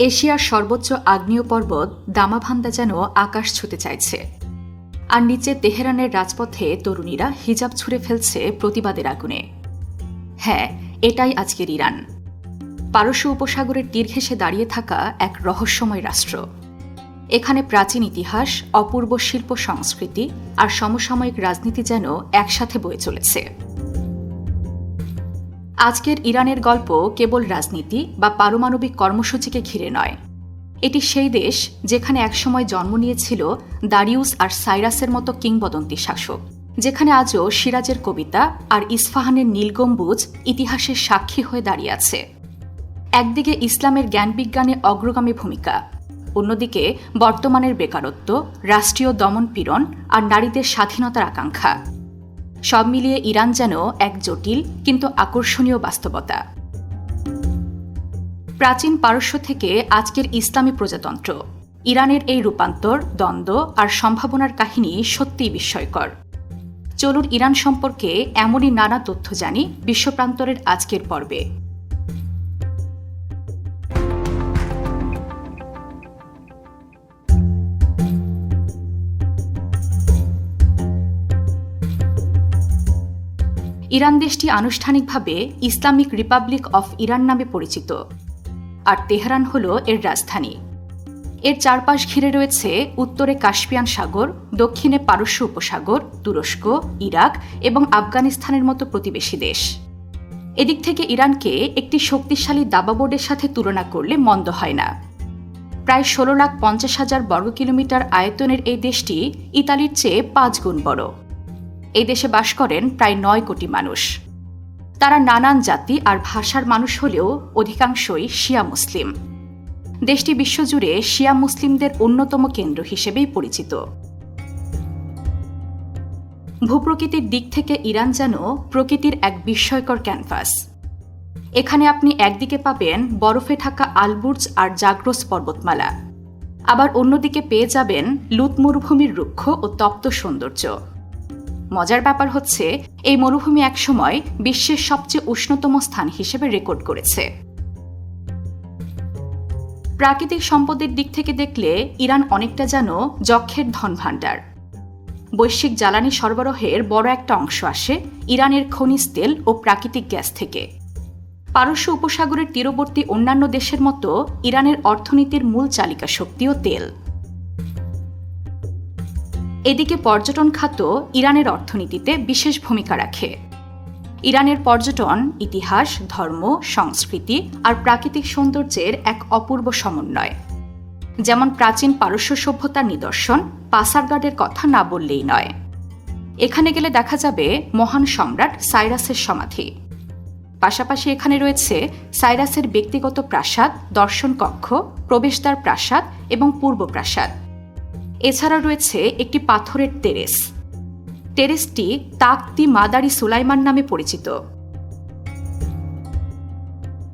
এশিয়ার সর্বোচ্চ আগ্নেয় পর্বত দামাভান্দা যেন আকাশ ছুতে চাইছে। আর নিচে তেহরানের রাজপথে তরুণীরা হিজাব ছুঁড়ে ফেলছে প্রতিবাদের আগুনে। হ্যাঁ এটাই আজকের ইরান। পারস্য উপসাগরের তীর ঘেঁষে দাঁড়িয়ে থাকা এক রহস্যময় রাষ্ট্র। এখানে প্রাচীন ইতিহাস, অপূর্ব শিল্প সংস্কৃতি আর সমসাময়িক রাজনীতি যেন একসাথে বয়ে চলেছে। আজকের ইরানের গল্প কেবল রাজনীতি বা পারমাণবিক কর্মসূচিকে ঘিরে নয়। এটি সেই দেশ যেখানে একসময় জন্ম নিয়েছিল দারিউস আর সাইরাসের মতো কিংবদন্তি শাসক, যেখানে আজও সিরাজের কবিতা আর ইস্ফাহানের নীলগম্বুজ ইতিহাসের সাক্ষী হয়ে দাঁড়িয়ে আছে। একদিকে ইসলামের জ্ঞানবিজ্ঞানে অগ্রগামী ভূমিকা, অন্যদিকে বর্তমানের বেকারত্ব, রাষ্ট্রীয় দমনপীড়ন আর নারীদের স্বাধীনতার আকাঙ্ক্ষা। সব মিলিয়ে ইরান যেন এক জটিল কিন্তু আকর্ষণীয় বাস্তবতা। প্রাচীন পারস্য থেকে আজকের ইসলামী প্রজাতন্ত্র। ইরানের এই রূপান্তর, দ্বন্দ্ব আর সম্ভাবনার কাহিনী সত্যিই বিস্ময়কর। চলুন ইরান সম্পর্কে এমনই নানা তথ্য জানি বিশ্বপ্রান্তরের আজকের পর্বে। ইরান দেশটি আনুষ্ঠানিকভাবে ইসলামিক রিপাবলিক অফ ইরান নামে পরিচিত। আর তেহরান হল এর রাজধানী। এর চারপাশ ঘিরে রয়েছে উত্তরে কাস্পিয়ান সাগর, দক্ষিণে পারস্য উপসাগর, তুরস্ক, ইরাক এবং আফগানিস্তানের মতো প্রতিবেশী দেশ। এদিক থেকে ইরানকে একটি শক্তিশালী দাবাবোর্ডের সাথে তুলনা করলে মন্দ হয় না। প্রায় ষোলো লাখ পঞ্চাশ হাজার বর্গ কিলোমিটার আয়তনের এই দেশটি ইতালির চেয়ে পাঁচ গুণ বড়। এই দেশে বাস করেন প্রায় নয় কোটি মানুষ। তারা নানান জাতি আর ভাষার মানুষ হলেও অধিকাংশই শিয়া মুসলিম। দেশটি বিশ্বজুড়ে শিয়া মুসলিমদের অন্যতম কেন্দ্র হিসেবেই পরিচিত। ভূপ্রকৃতির দিক থেকে ইরান যেন প্রকৃতির এক বিস্ময়কর ক্যানভাস। এখানে আপনি একদিকে পাবেন বরফে ঢাকা আলবুর্জ আর জাগ্রস পর্বতমালা। আবার অন্যদিকে পেয়ে যাবেন লুত মরুভূমির রুক্ষ ও তপ্ত সৌন্দর্য। মজার ব্যাপার হচ্ছে, এই মরুভূমি একসময় বিশ্বের সবচেয়ে উষ্ণতম স্থান হিসেবে রেকর্ড করেছে। প্রাকৃতিক সম্পদের দিক থেকে দেখলে, ইরান অনেকটা যেন যক্ষের ধন ভাণ্ডার বৈশ্বিক জ্বালানি সরবরাহের বড় একটা অংশ আসে ইরানের খনিজ তেল ও প্রাকৃতিক গ্যাস থেকে। পারস্য উপসাগরের তীরবর্তী অন্যান্য দেশের মতো ইরানের অর্থনীতির মূল চালিকা শক্তিও তেল। এদিকে পর্যটন খাত ইরানের অর্থনীতিতে বিশেষ ভূমিকা রাখে। ইরানের পর্যটন, ইতিহাস, ধর্ম, সংস্কৃতি আর প্রাকৃতিক সৌন্দর্যের এক অপূর্ব সমন্বয়। যেমন প্রাচীন পারস্য সভ্যতার নিদর্শন পাসারগার্ডের কথা না বললেই নয়। এখানে গেলে দেখা যাবে মহান সম্রাট সাইরাসের সমাধি। পাশাপাশি এখানে রয়েছে সাইরাসের ব্যক্তিগত প্রাসাদ দর্শন কক্ষ প্রবেশদ্বার প্রাসাদ এবং পূর্ব প্রাসাদ। এছাড়া রয়েছে একটি পাথরের টেরেস। টেরেসটি তাকতি মাদারি সুলাইমান নামে পরিচিত।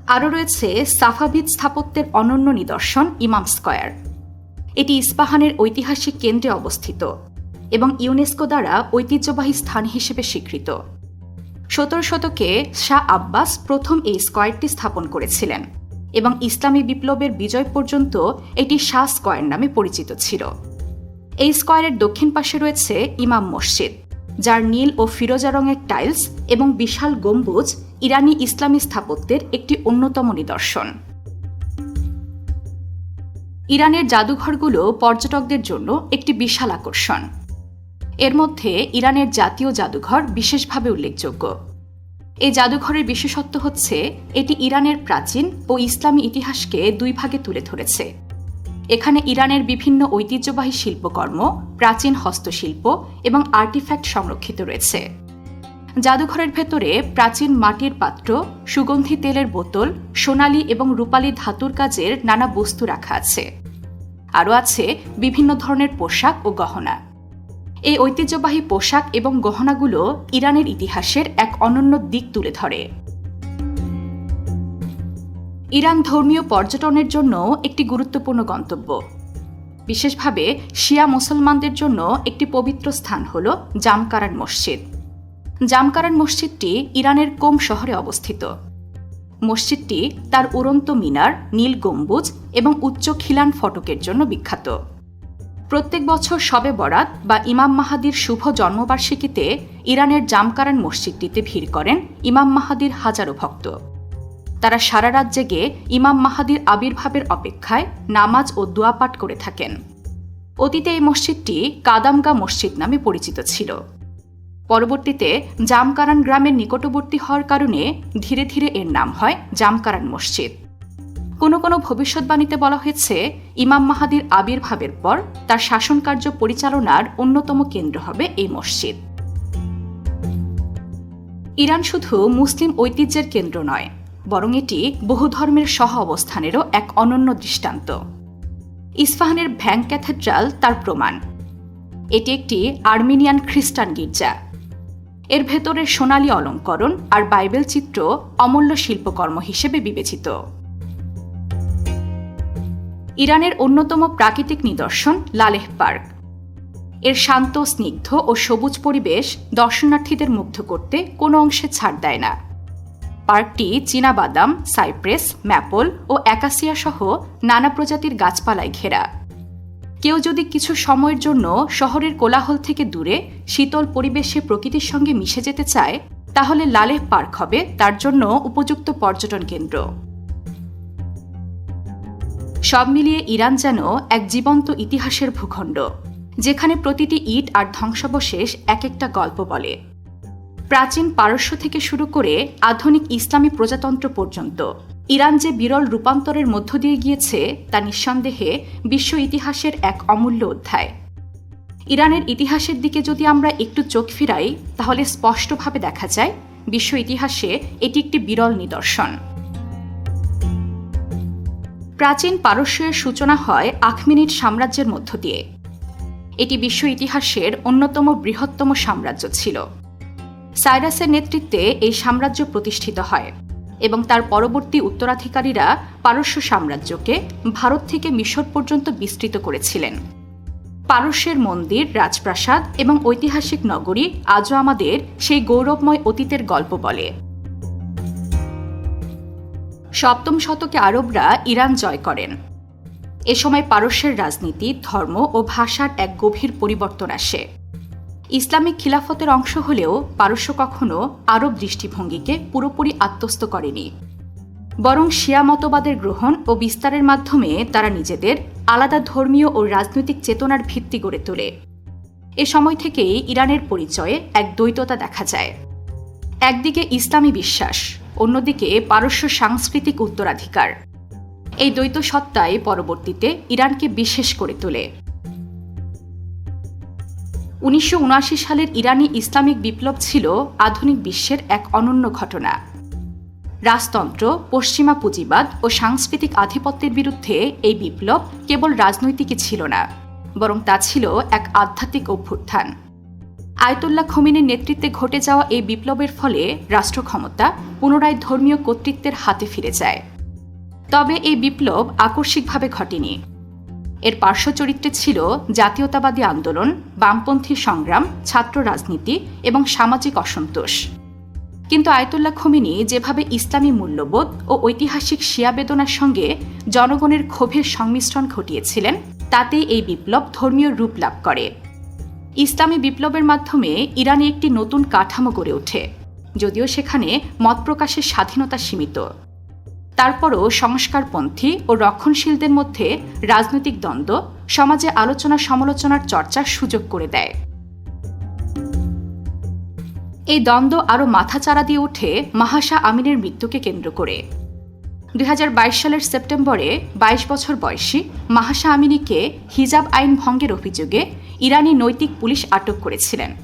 আরও রয়েছে সাফাভিদ স্থাপত্যের অনন্য নিদর্শন ইমাম স্কয়ার। এটি ইস্পাহানের ঐতিহাসিক কেন্দ্রে অবস্থিত এবং ইউনেস্কো দ্বারা ঐতিহ্যবাহী স্থান হিসেবে স্বীকৃত। সতেরো শতকে শাহ আব্বাস প্রথম এই স্কয়ারটি স্থাপন করেছিলেন এবং ইসলামী বিপ্লবের বিজয় পর্যন্ত এটি শাহ স্কয়ার নামে পরিচিত ছিল। এই স্কয়ারের দক্ষিণ পাশে রয়েছে ইমাম মসজিদ, যার নীল ও ফিরোজা রঙের টাইলস এবং বিশাল গম্বুজ ইরানি ইসলামী স্থাপত্যের একটি অন্যতম নিদর্শন। ইরানের জাদুঘরগুলো পর্যটকদের জন্য একটি বিশাল আকর্ষণ। এর মধ্যে ইরানের জাতীয় জাদুঘর বিশেষভাবে উল্লেখযোগ্য। এই জাদুঘরের বিশেষত্ব হচ্ছে, এটি ইরানের প্রাচীন ও ইসলামী ইতিহাসকে দুই ভাগে তুলে ধরেছে। এখানে ইরানের বিভিন্ন ঐতিহ্যবাহী শিল্পকর্ম, প্রাচীন হস্তশিল্প এবং আর্টিফ্যাক্ট সংরক্ষিত রয়েছে। জাদুঘরের ভেতরে প্রাচীন মাটির পাত্র, সুগন্ধি তেলের বোতল, সোনালি এবং রূপালী ধাতুর কাজের নানা বস্তু রাখা আছে। আরও আছে বিভিন্ন ধরনের পোশাক ও গহনা। এই ঐতিহ্যবাহী পোশাক এবং গহনাগুলো ইরানের ইতিহাসের এক অনন্য দিক তুলে ধরে। ইরান ধর্মীয় পর্যটনের জন্য একটি গুরুত্বপূর্ণ গন্তব্য। বিশেষভাবে শিয়া মুসলমানদের জন্য একটি পবিত্র স্থান হল জামকারান মসজিদ। জামকারান মসজিদটি ইরানের কোম শহরে অবস্থিত। মসজিদটি তার উড়ন্ত মিনার, নীল গম্বুজ এবং উচ্চ খিলান ফটকের জন্য বিখ্যাত। প্রত্যেক বছর শবে বরাত বা ইমাম মাহাদির শুভ জন্মবার্ষিকীতে ইরানের জামকারান মসজিদটিতে ভিড় করেন ইমাম মাহাদির হাজারো ভক্ত। তারা সারা রাত জেগে ইমাম মাহাদির আবির্ভাবের অপেক্ষায় নামাজ ও দোয়াপাঠ করে থাকেন। অতীতে এই মসজিদটি কাদামগা মসজিদ নামে পরিচিত ছিল। পরবর্তীতে জামকারান গ্রামের নিকটবর্তী হওয়ার কারণে ধীরে ধীরে এর নাম হয় জামকারান মসজিদ। কোনো কোনো ভবিষ্যৎবাণীতে বলা হয়েছে, ইমাম মাহাদির আবির্ভাবের পর তার শাসনকার্য পরিচালনার অন্যতম কেন্দ্র হবে এই মসজিদ। ইরান শুধু মুসলিম ঐতিহ্যের কেন্দ্র নয় বরং এটি বহু ধর্মের সহ অবস্থানেরও এক অনন্য দৃষ্টান্ত। ইস্পাহানের ভ্যাং ক্যাথেড্রাল তার প্রমাণ। এটি একটি আর্মেনিয়ান খ্রিস্টান গির্জা। এর ভেতরের সোনালী অলঙ্করণ আর বাইবেল চিত্র অমূল্য শিল্পকর্ম হিসেবে বিবেচিত। ইরানের অন্যতম প্রাকৃতিক নিদর্শন লালেহ পার্ক। এর শান্ত, স্নিগ্ধ ও সবুজ পরিবেশ দর্শনার্থীদের মুগ্ধ করতে কোনো অংশে ছাড় দেয় না। পার্কটি চীনাবাদাম, সাইপ্রেস, ম্যাপল ও অ্যাকাসিয়া সহ নানা প্রজাতির গাছপালায় ঘেরা। কেউ যদি কিছু সময়ের জন্য শহরের কোলাহল থেকে দূরে, শীতল পরিবেশে প্রকৃতির সঙ্গে মিশে যেতে চায়, তাহলে লালেহ পার্ক হবে তার জন্য উপযুক্ত পর্যটন কেন্দ্র। সব মিলিয়ে ইরান যেন এক জীবন্ত ইতিহাসের ভূখণ্ড, যেখানে প্রতিটি ইট আর ধ্বংসাবশেষ এক একটা গল্প বলে। প্রাচীন পারস্য থেকে শুরু করে আধুনিক ইসলামী প্রজাতন্ত্র পর্যন্ত। ইরান যে বিরল রূপান্তরের মধ্য দিয়ে গিয়েছে, তা নিঃসন্দেহে বিশ্ব ইতিহাসের এক অমূল্য অধ্যায়। ইরানের ইতিহাসের দিকে যদি আমরা একটু চোখ ফিরাই, তাহলে স্পষ্টভাবে দেখা যায়, বিশ্ব ইতিহাসে এটি একটি বিরল নিদর্শন। প্রাচীন পারস্যের সূচনা হয় আখমিনিট সাম্রাজ্যের মধ্য দিয়ে। এটি বিশ্ব ইতিহাসের অন্যতম বৃহত্তম সাম্রাজ্য ছিল। সাইরাসের নেতৃত্বে এই সাম্রাজ্য প্রতিষ্ঠিত হয় এবং তার পরবর্তী উত্তরাধিকারীরা পারস্য সাম্রাজ্যকে ভারত থেকে মিশর পর্যন্ত বিস্তৃত করেছিলেন। পারস্যের মন্দির, রাজপ্রাসাদ এবং ঐতিহাসিক নগরী আজও আমাদের সেই গৌরবময় অতীতের গল্প বলে। সপ্তম শতকে আরবরা ইরান জয় করেন। এ সময় পারস্যের রাজনীতি, ধর্ম ও ভাষার এক গভীর পরিবর্তন আসে। ইসলামিক খিলাফতের অংশ হলেও পারস্য কখনো আরব দৃষ্টিভঙ্গিকে পুরোপুরি আত্মস্থ করেনি। বরং শিয়া মতবাদের গ্রহণ ও বিস্তারের মাধ্যমে তারা নিজেদের আলাদা ধর্মীয় ও রাজনৈতিক চেতনার ভিত্তি গড়ে তোলে। এ সময় থেকেই ইরানের পরিচয়ে এক দ্বৈততা দেখা যায়। একদিকে ইসলামী বিশ্বাস, অন্যদিকে পারস্য সাংস্কৃতিক উত্তরাধিকার। এই দ্বৈত সত্তাই পরবর্তীতে ইরানকে বিশেষ করে তোলে। উনিশশো উনআশি সালের ইরানি ইসলামিক বিপ্লব ছিল আধুনিক বিশ্বের এক অনন্য ঘটনা। রাজতন্ত্র, পশ্চিমা পুঁজিবাদ ও সাংস্কৃতিক আধিপত্যের বিরুদ্ধে এই বিপ্লব কেবল রাজনৈতিকই ছিল না, বরং তা ছিল এক আধ্যাত্মিক অভ্যুত্থান। আয়তুল্লাহ খমিনের নেতৃত্বে ঘটে যাওয়া এই বিপ্লবের ফলে রাষ্ট্র ক্ষমতা পুনরায় ধর্মীয় কর্তৃত্বের হাতে ফিরে যায়। তবে এই বিপ্লব আকস্মিকভাবে ঘটেনি। এর পার্শ্ব চরিত্রে ছিল জাতীয়তাবাদী আন্দোলন, বামপন্থী সংগ্রাম, ছাত্র রাজনীতি এবং সামাজিক অসন্তোষ। কিন্তু আয়তুল্লাহ খমিনি যেভাবে ইসলামী মূল্যবোধ ও ঐতিহাসিক শিয়া বেদনার সঙ্গে জনগণের ক্ষোভের সংমিশ্রণ ঘটিয়েছিলেন, তাতেই এই বিপ্লব ধর্মীয় রূপ লাভ করে। ইসলামী বিপ্লবের মাধ্যমে ইরানে একটি নতুন কাঠামো গড়ে ওঠে, যদিও সেখানে মত প্রকাশের স্বাধীনতা সীমিত। তারপরও সংস্কারপন্থী ও রক্ষণশীলদের মধ্যে রাজনৈতিক দ্বন্দ্ব সমাজে আলোচনা সমালোচনার চর্চার সুযোগ করে দেয়। এই দ্বন্দ্ব আরও মাথাচাড়া দিয়ে ওঠে মাহাশা আমিনের মৃত্যুকে কেন্দ্র করে। দুই হাজার বাইশ সালের সেপ্টেম্বরে ২২ বছর বয়সী মাহাশা আমিনীকে হিজাব আইন ভঙ্গের অভিযোগে ইরানি নৈতিক পুলিশ আটক করেছিলেন।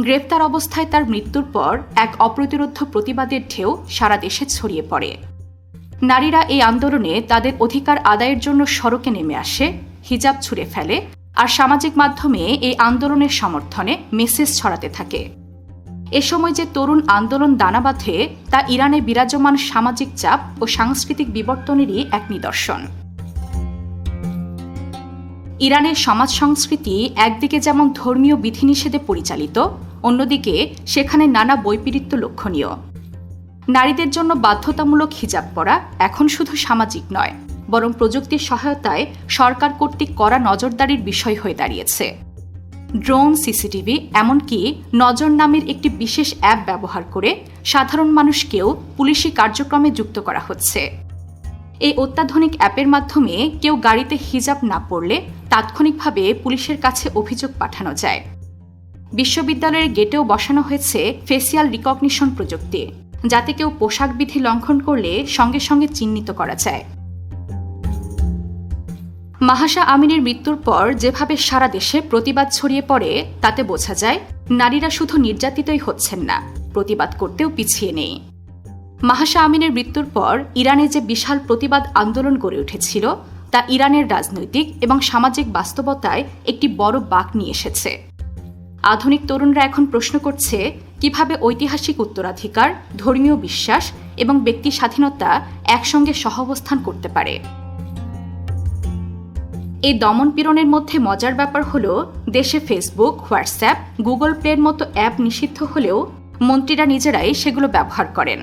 গ্রেপ্তার অবস্থায় তার মৃত্যুর পর এক অপ্রতিরোধ প্রতিবাদের ঢেউ সারা দেশে ছড়িয়ে পড়ে। নারীরা এই আন্দোলনে তাদের অধিকার আদায়ের জন্য সড়কে নেমে আসে, হিজাব ছুঁড়ে ফেলে আর সামাজিক মাধ্যমে এই আন্দোলনের সমর্থনে মেসেজ ছড়াতে থাকে। এ সময় যে তরুণ আন্দোলন দানা বাঁধে, তা ইরানে বিরাজমান সামাজিক চাপ ও সাংস্কৃতিক বিবর্তনেরই এক নিদর্শন। ইরানের সমাজ সংস্কৃতি একদিকে যেমন ধর্মীয় বিধিনিষেধে পরিচালিত, অন্যদিকে সেখানে নানা বৈপরীত্য লক্ষণীয়। নারীদের জন্য বাধ্যতামূলক হিজাব পরা এখন শুধু সামাজিক নয়, বরং প্রযুক্তির সহায়তায় সরকার কর্তৃক করা নজরদারির বিষয় হয়ে দাঁড়িয়েছে। ড্রোন, সিসিটিভি, এমনকি নজর নামের একটি বিশেষ অ্যাপ ব্যবহার করে সাধারণ মানুষকেও পুলিশি কার্যক্রমে যুক্ত করা হচ্ছে। এই অত্যাধুনিক অ্যাপের মাধ্যমে কেউ গাড়িতে হিজাব না পড়লে তাৎক্ষণিকভাবে পুলিশের কাছে অভিযোগ পাঠানো যায়। বিশ্ববিদ্যালয়ের গেটেও বসানো হয়েছে ফেসিয়াল রিকগনিশন প্রযুক্তি। যাতে কেউ পোশাক বিধি লঙ্ঘন করলে সঙ্গে সঙ্গে চিহ্নিত করা যায়। মাহাসা আমিনের মৃত্যুর পর যেভাবে সারা দেশে প্রতিবাদ ছড়িয়ে পড়ে, তাতে বোঝা যায় নারীরা শুধু নির্যাতিতই হচ্ছেন না, প্রতিবাদ করতেও পিছিয়ে নেই। মাহাসা আমিনের মৃত্যুর পর ইরানে যে বিশাল প্রতিবাদ আন্দোলন গড়ে উঠেছিল, তা ইরানের রাজনৈতিক এবং সামাজিক বাস্তবতায় একটি বড় বাক নিয়ে এসেছে। আধুনিক তরুণরা এখন প্রশ্ন করছে কীভাবে ঐতিহাসিক উত্তরাধিকার, ধর্মীয় বিশ্বাস এবং ব্যক্তি স্বাধীনতা একসঙ্গে সহাবস্থান করতে পারে। এই দমন পীড়নের মধ্যে মজার ব্যাপার হল, দেশে ফেসবুক হোয়াটসঅ্যাপ গুগল প্লের মতো অ্যাপ নিষিদ্ধ হলেও মন্ত্রীরা নিজেরাই সেগুলো ব্যবহার করেন।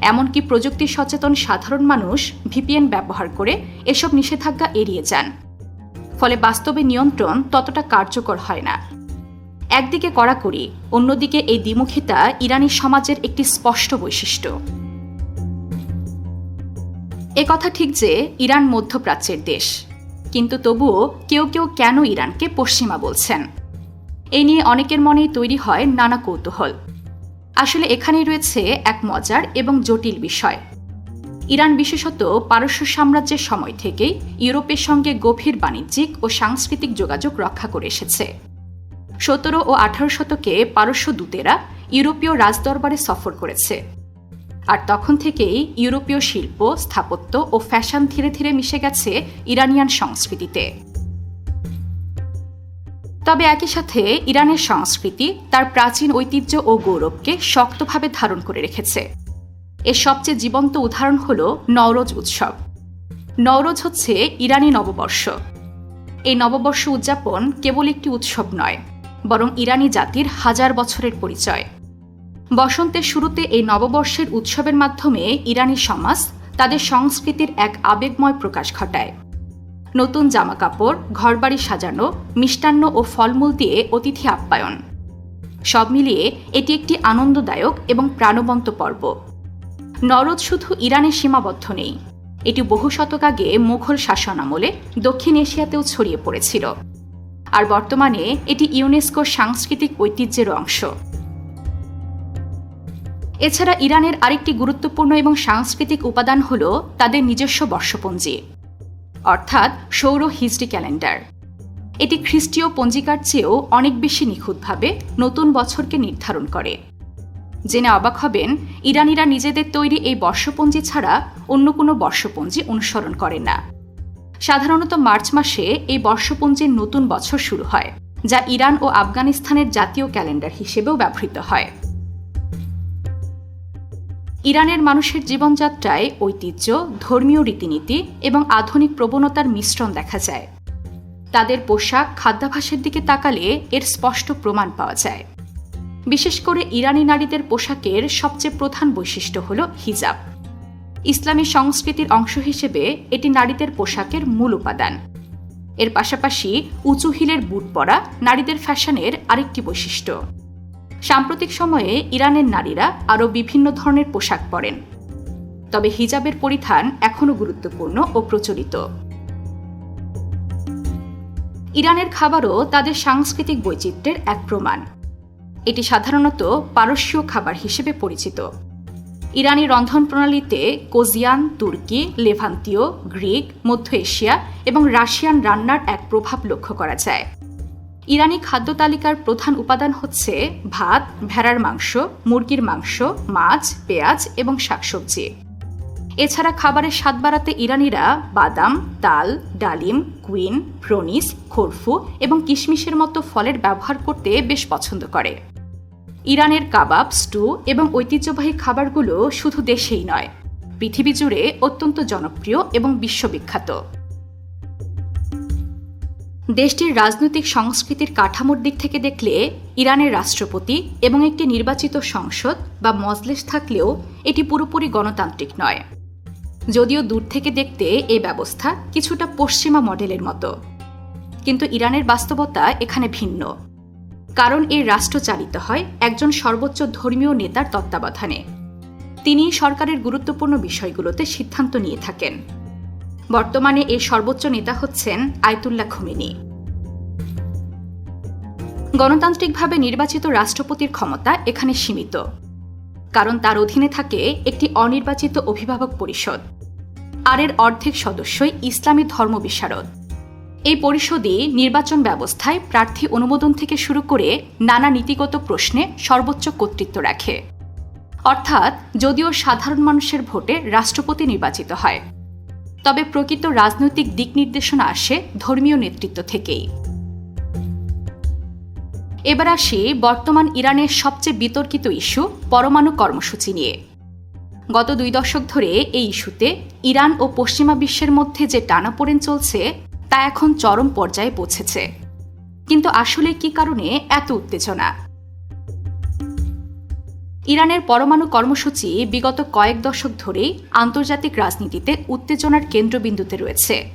এমনকি প্রযুক্তি সচেতন সাধারণ মানুষ ভিপিএন ব্যবহার করে এসব নিষেধাজ্ঞা এড়িয়ে যান। ফলে বাস্তবে নিয়ন্ত্রণ ততটা কার্যকর হয় না। একদিকে কড়াকড়ি, অন্যদিকে এই দ্বিমুখিতা ইরানি সমাজের একটি স্পষ্ট বৈশিষ্ট্য। এ কথা ঠিক যে ইরান মধ্যপ্রাচ্যের দেশ, কিন্তু তবুও কেউ কেউ কেন ইরানকে পশ্চিমা বলছেন? এই নিয়ে অনেকের মনেই তৈরি হয় নানা কৌতূহল। আসলে এখানেই রয়েছে এক মজার এবং জটিল বিষয়। ইরান বিশেষত পারস্য সাম্রাজ্যের সময় থেকেই ইউরোপের সঙ্গে গভীর বাণিজ্যিক ও সাংস্কৃতিক যোগাযোগ রক্ষা করে এসেছে। সতেরো ও আঠারো শতকে পারস্য দূতেরা ইউরোপীয় রাজদরবারে সফর করেছে। আর তখন থেকেই ইউরোপীয় শিল্প, স্থাপত্য ও ফ্যাশন ধীরে ধীরে মিশে গেছে ইরানিয়ান সংস্কৃতিতে। তবে একই সাথে ইরানের সংস্কৃতি তার প্রাচীন ঐতিহ্য ও গৌরবকে শক্তভাবে ধারণ করে রেখেছে। এর সবচেয়ে জীবন্ত উদাহরণ হল নওরোজ উৎসব। নওরোজ হচ্ছে ইরানি নববর্ষ। এই নববর্ষ উদযাপন কেবল একটি উৎসব নয় বরং ইরানি জাতির হাজার বছরের পরিচয়। বসন্তের শুরুতে এই নববর্ষের উৎসবের মাধ্যমে ইরানি সমাজ তাদের সংস্কৃতির এক আবেগময় প্রকাশ ঘটায়। নতুন জামা কাপড় ঘরবাড়ি সাজানো, মিষ্টান্ন ও ফলমূল দিয়ে অতিথি আপ্যায়ন। সব মিলিয়ে এটি একটি আনন্দদায়ক এবং প্রাণবন্ত পর্ব। নরদ শুধু ইরানে সীমাবদ্ধ নেই, এটি বহু শতক আগে মুঘল শাসনামলে দক্ষিণ এশিয়াতেও ছড়িয়ে পড়েছিল। আর বর্তমানে এটি ইউনেস্কোর সাংস্কৃতিক ঐতিহ্যের অংশ। এছাড়া ইরানের আরেকটি গুরুত্বপূর্ণ এবং সাংস্কৃতিক উপাদান হল তাদের নিজস্ব বর্ষপঞ্জি, অর্থাৎ সৌর হিজড়ি ক্যালেন্ডার। এটি খ্রিস্টীয় পঞ্জিকার চেয়েও অনেক বেশি নিখুঁতভাবে নতুন বছরকে নির্ধারণ করে। জেনে অবাক হবেন, ইরানিরা নিজেদের তৈরি এই বর্ষপঞ্জি ছাড়া অন্য কোনো বর্ষপঞ্জি অনুসরণ করে না। সাধারণত মার্চ মাসে এই বর্ষপঞ্জির নতুন বছর শুরু হয়, যা ইরান ও আফগানিস্তানের জাতীয় ক্যালেন্ডার হিসেবেও ব্যবহৃত হয়। ইরানের মানুষের জীবনযাত্রায় ঐতিহ্য, ধর্মীয় রীতিনীতি এবং আধুনিক প্রবণতার মিশ্রণ দেখা যায়। তাদের পোশাক খাদ্যাভাসের দিকে তাকালে এর স্পষ্ট প্রমাণ পাওয়া যায়। বিশেষ করে ইরানি নারীদের পোশাকের সবচেয়ে প্রধান বৈশিষ্ট্য হল হিজাব। ইসলামী সংস্কৃতির অংশ হিসেবে এটি নারীদের পোশাকের মূল উপাদান। এর পাশাপাশি উঁচু হিলের বুট পরা নারীদের ফ্যাশনের আরেকটি বৈশিষ্ট্য। সাম্প্রতিক সময়ে ইরানের নারীরা আরও বিভিন্ন ধরনের পোশাক পরেন। তবে হিজাবের পরিধান এখনও গুরুত্বপূর্ণ ও প্রচলিত। ইরানের খাবারও তাদের সাংস্কৃতিক বৈচিত্র্যের এক প্রমাণ। এটি সাধারণত পারস্যীয় খাবার হিসেবে পরিচিত। ইরানি রন্ধন প্রণালীতে কোজিয়ান, তুর্কি, লেভান্তীয়, গ্রিক, মধ্য এশিয়া এবং রাশিয়ান রান্নার এক প্রভাব লক্ষ্য করা যায়। ইরানি খাদ্য তালিকার প্রধান উপাদান হচ্ছে ভাত, ভেড়ার মাংস, মুরগির মাংস, মাছ, পেঁয়াজ এবং শাকসবজি। এছাড়া খাবারের স্বাদ বাড়াতে ইরানিরা বাদাম তাল ডালিম, কুইন প্রনিস খরফু এবং কিশমিশের মতো ফলের ব্যবহার করতে বেশ পছন্দ করে। ইরানের কাবাব, স্টু এবং ঐতিহ্যবাহী খাবারগুলো শুধু দেশেই নয়। পৃথিবী জুড়ে অত্যন্ত জনপ্রিয় এবং বিশ্ববিখ্যাত। দেশটির রাজনৈতিক সংস্কৃতির কাঠামোর দিক থেকে দেখলে ইরানের রাষ্ট্রপতি এবং একটি নির্বাচিত সংসদ বা মজলিস থাকলেও এটি পুরোপুরি গণতান্ত্রিক নয়। যদিও দূর থেকে দেখতে এই ব্যবস্থা কিছুটা পশ্চিমা মডেলের মতো। কিন্তু ইরানের বাস্তবতা এখানে ভিন্ন। কারণ এই রাষ্ট্র চালিত হয় একজন সর্বোচ্চ ধর্মীয় নেতার তত্ত্বাবধানে। তিনি সরকারের গুরুত্বপূর্ণ বিষয়গুলোতে সিদ্ধান্ত নিয়ে থাকেন। বর্তমানে এর সর্বোচ্চ নেতা হচ্ছেন আয়তুল্লাহ খুমিনি। গণতান্ত্রিকভাবে নির্বাচিত রাষ্ট্রপতির ক্ষমতা এখানে সীমিত। কারণ তার অধীনে থাকে একটি অনির্বাচিত অভিভাবক পরিষদ। আর এর অর্ধেক সদস্যই ইসলামী ধর্ম বিশারদ। এই পরিষদে নির্বাচন ব্যবস্থায় প্রার্থী অনুমোদন থেকে শুরু করে নানা নীতিগত প্রশ্নে সর্বোচ্চ কর্তৃত্ব রাখে। অর্থাৎ যদিও সাধারণ মানুষের ভোটে রাষ্ট্রপতি নির্বাচিত হয়, তবে প্রকৃত রাজনৈতিক দিক নির্দেশনা আসে ধর্মীয় নেতৃত্ব থেকেই। এবার আসি বর্তমান ইরানের সবচেয়ে বিতর্কিত ইস্যু পরমাণু কর্মসূচি নিয়ে। গত দুই দশক ধরে এই ইস্যুতে ইরান ও পশ্চিমা বিশ্বের মধ্যে যে টানাপোড়েন চলছে তা এখন চরম পর্যায়ে পৌঁছেছে। কিন্তু আসলে কি কারণে এত উত্তেজনা? ইরানের পরমাণু কর্মসূচি বিগত কয়েক দশক ধরেই আন্তর্জাতিক রাজনীতিতে উত্তেজনার কেন্দ্রবিন্দুতে রয়েছে।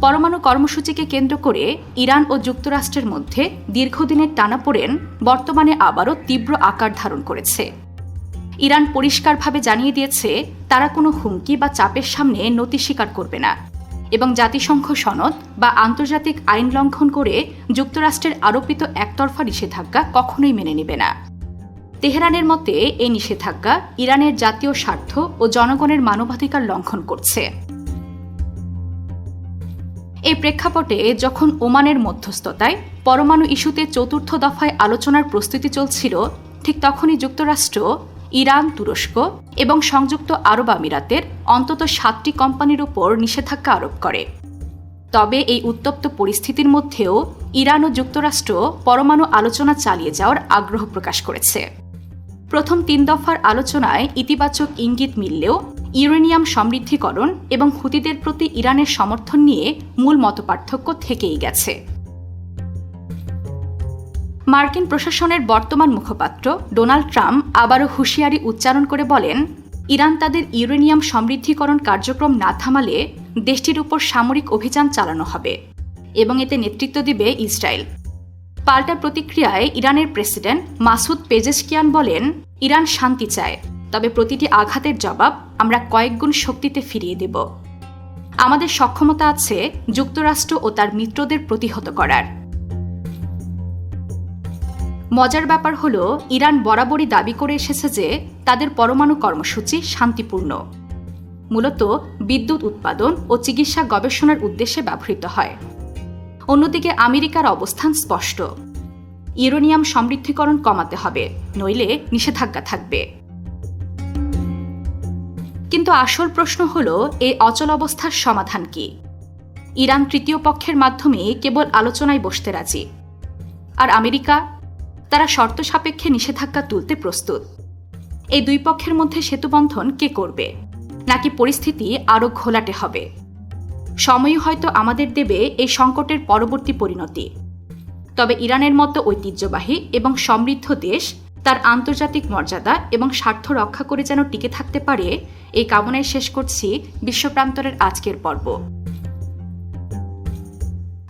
পরমাণু কর্মসূচিকে কেন্দ্র করে ইরান ও যুক্তরাষ্ট্রের মধ্যে দীর্ঘদিনের টানাপোড়েন বর্তমানে আবারও তীব্র আকার ধারণ করেছে। ইরান পরিষ্কারভাবে জানিয়ে দিয়েছে, তারা কোনো হুমকি বা চাপের সামনে নতি স্বীকার করবে না। এবং জাতিসংঘ সনদ বা আন্তর্জাতিক আইন লঙ্ঘন করে যুক্তরাষ্ট্রের আরোপিত একতরফা নিষেধাজ্ঞা কখনোই মেনে নেবে না। তেহরানের মতে, এই নিষেধাজ্ঞা ইরানের জাতীয় স্বার্থ ও জনগণের মানবাধিকার লঙ্ঘন করছে। এই প্রেক্ষাপটে, যখন ওমানের মধ্যস্থতায় পরমাণু ইস্যুতে চতুর্থ দফায় আলোচনার প্রস্তুতি চলছিল, ঠিক তখনই যুক্তরাষ্ট্র ইরান, তুরস্ক এবং সংযুক্ত আরব আমিরাতের অন্তত সাতটি কোম্পানির উপর নিষেধাজ্ঞা আরোপ করে। তবে এই উত্তপ্ত পরিস্থিতির মধ্যেও ইরান ও যুক্তরাষ্ট্র পরমাণু আলোচনা চালিয়ে যাওয়ার আগ্রহ প্রকাশ করেছে। প্রথম তিন দফার আলোচনায় ইতিবাচক ইঙ্গিত মিললেও ইউরেনিয়াম সমৃদ্ধিকরণ এবং হুতিদের প্রতি ইরানের সমর্থন নিয়ে মূল মতপার্থক্য থেকেই গেছে। মার্কিন প্রশাসনের বর্তমান মুখপাত্র ডোনাল্ড ট্রাম্প আবারও হুঁশিয়ারি উচ্চারণ করে বলেন, ইরান তাদের ইউরেনিয়াম সমৃদ্ধিকরণ কার্যক্রম না থামালে দেশটির উপর সামরিক অভিযান চালানো হবে এবং এতে নেতৃত্ব দিবে ইসরায়েল। পাল্টা প্রতিক্রিয়ায় ইরানের প্রেসিডেন্ট মাসুদ পেজেশকিয়ান বলেন, ইরান শান্তি চায়, তবে প্রতিটি আঘাতের জবাব আমরা কয়েকগুণ শক্তিতে ফিরিয়ে দেব। আমাদের সক্ষমতা আছে যুক্তরাষ্ট্র ও তার মিত্রদের প্রতিহত করার। মজার ব্যাপার হল, ইরান বরাবরই দাবি করে এসেছে যে তাদের পরমাণু কর্মসূচি শান্তিপূর্ণ। মূলত বিদ্যুৎ উৎপাদন ও চিকিৎসা গবেষণার উদ্দেশ্যে ব্যবহৃত হয়। অন্যদিকে আমেরিকার অবস্থান স্পষ্ট। ইউরেনিয়াম সমৃদ্ধিকরণ কমাতে হবে, নইলে নিষেধাজ্ঞা থাকবে। কিন্তু আসল প্রশ্ন হল এই অচল অবস্থার সমাধান কি? ইরান তৃতীয় পক্ষের মাধ্যমে কেবল আলোচনায় বসতে রাজি। আর আমেরিকা তারা শর্ত সাপেক্ষে নিষেধাজ্ঞা তুলতে প্রস্তুত। এই দুই পক্ষের মধ্যে সেতুবন্ধন কে করবে? নাকি পরিস্থিতি আরও ঘোলাটে হবে? সময়ই হয়তো আমাদের দেবে এই সংকটের পরবর্তী পরিণতি। তবে ইরানের মতো ঐতিহ্যবাহী এবং সমৃদ্ধ দেশ তার আন্তর্জাতিক মর্যাদা এবং স্বার্থ রক্ষা করে যেন টিকে থাকতে পারে, এই কামনায় শেষ করছি বিশ্বপ্রান্তরের আজকের পর্ব।